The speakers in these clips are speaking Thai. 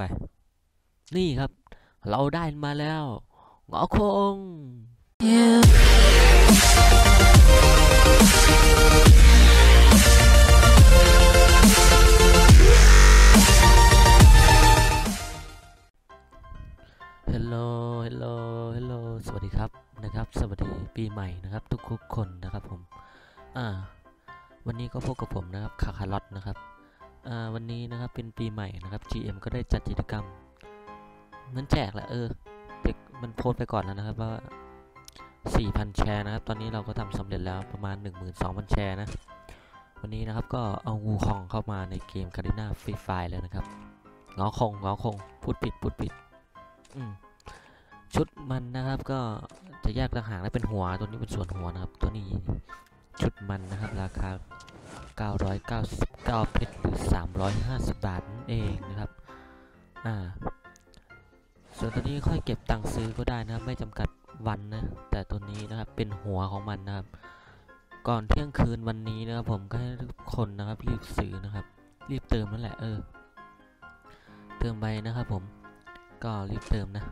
ไป นี่ครับ เราได้มาแล้วงอคงฮัลโหลฮัลโหลฮัลโหลสวัสดีครับนะครับ สวัสดีปีใหม่นะครับ ทุกๆคนนะครับผม อ่า วันนี้ก็พบกับผมนะครับ คาคาร์ลอตนะครับ วันนี้นะครับเป็นปีใหม่นะครับ GM ก็ได้จัดกิจกรรมเหมันแจกแหละเออเด็กมันโพสไปก่อนแล้วนะครับว่า 4,000 แชร์นะครับ ตอนนี้เราก็ทำสำเร็จแล้วประมาณ 12,000 แชร์นะ วันนี้นะครับก็เอางูคองเข้ามาในเกม c a r i n a Free Fire แล้วนะครับงอคงงอคงพูดผิดพูดผิดชุดมันนะครับก็จะแยกต่างหากและเป็นหัวตัวนี้เป็นส่วนหัวนะครับ ตัวนี้ชุดมันนะครับ ราคา 990 999เพชรหรือ350 บาทนั่นเองนะครับอ่าส่วนตัวนี้ค่อยเก็บตังค์ซื้อก็ได้นะครับ ไม่จำกัดวันนะ แต่ตัวนี้นะครับเป็นหัวของมันนะครับ ก่อนเที่ยงคืนวันนี้นะครับ ผมก็ให้ทุกคนนะครับ รีบซื้อนะครับ รีบเติมนั่นแหละเออ เติมไปนะครับ ผมก็รีบเติมนะ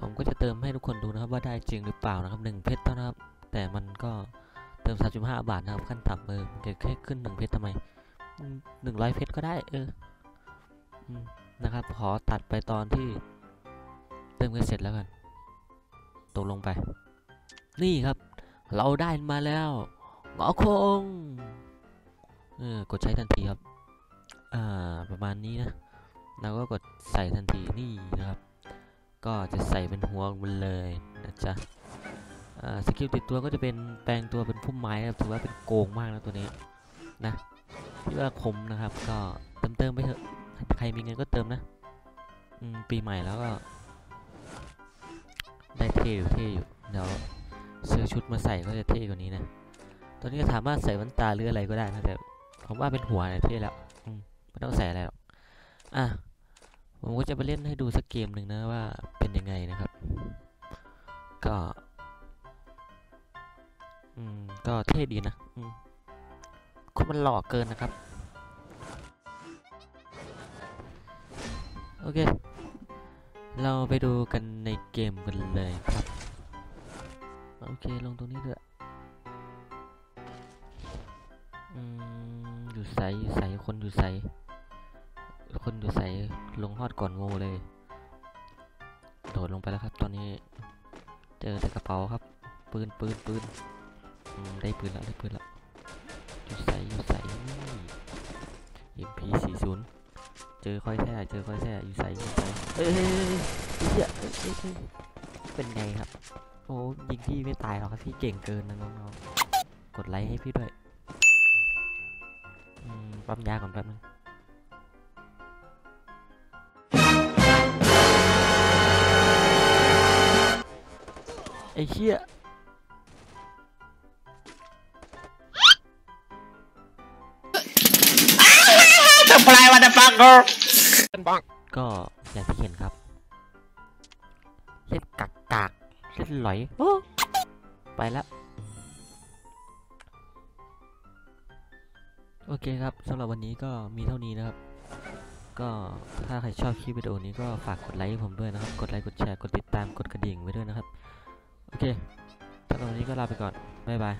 ผมก็จะเติมให้ทุกคนดูนะครับ ว่าได้จริงหรือเปล่านะครับหนึ่งเพชรเท่านะครับ แต่มันก็เติม 35 บาทนะครับขั้นต่ำเออมันจะแค่ขึ้นหนึ่งเพชรทำไม หนึ่งร้อยเพชรก็ได้ เออนะครับ ขอตัดไปตอนที่เติมกันเสร็จแล้วกัน ตกลงไป นี่ครับ เราได้มาแล้วงอคงเออกดใช้ทันทีครับ อ่า ประมาณนี้นะเราก็กดใส่ทันทีนี่นะครับ ก็จะใส่เป็นหัวมันเลยนะจ๊ะอ่าสกิลติดตัวก็จะเป็นแปลงตัวเป็นพุ่มไม้ครับถือว่าเป็นโกงมากนะตัวนี้นะ ที่ว่าคมนะครับ ก็เติมเติมไปเถอะ ใครมีเงินก็เติมนะ อืม ปีใหม่แล้วก็ ได้เท่อยู่เท่อยู่ เดี๋ยวซื้อชุดมาใส่ก็จะเท่กว่านี้นะตัวนี้ก็สามารถใส่แว่นตาหรืออะไรก็ได้นะแต่ผมว่าเป็นหัวเนี่ยเท่แล้วอืมไม่ต้องใส่อะไรหรอก อะ ผมก็จะไปเล่นให้ดูสักเกมหนึ่งนะว่าเป็นยังไงนะครับ ก็ อืม ก็เท่ดีนะ อืม มันหล่อเกินนะครับ โอเค เราไปดูกันในเกมกันเลยครับ โอเค ลงตรงนี้ด้วยอยู่ใสอยู่ใสคนอยู่ใสคนอยู่ใส่ลงฮอดก่อนงูเลย โดดลงไปแล้วครับ ตอนนี้ เจอแต่กระเป๋าครับ ปืนปืนปืนได้ปืนแล้วได้ปืนแล้ว อยู่ใส่อยู่ใส่นี่ MP40 เจอค่อยแท้เจอค่อยแท้อยู่ใส่อยู่ใส่เอ้ยเฮ้ยเฮ้ยเฮ้ยเป็นไงครับ โอ้ยิงพี่ไม่ตายหรอกครับพี่เก่งเกินนะน้องๆกดไลค์ให้พี่ด้วยอืมปั๊มยาก่อนแป๊บนึงไอ้เชี่ย apply what the fuck girl ก็อย่างที่เห็นครับเล่นกักกากเล่นหลอยโอ้ไปแล้วโอเคครับสำหรับวันนี้ก็มีเท่านี้นะครับ ก็ถ้าใครชอบคลิปวิดีโอนี้ก็ฝากกดไลค์ผมด้วยนะครับ กดไลค์กดแชร์กดติดตามกดกระดิ่งไว้ด้วยนะครับ โอเคสำหรับวันนี้ก็ลาไปก่อนบ๊ายบาย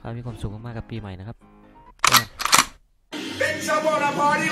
ขอให้มีความสุขมากๆกับปีใหม่นะครับ Bitch, up on a party.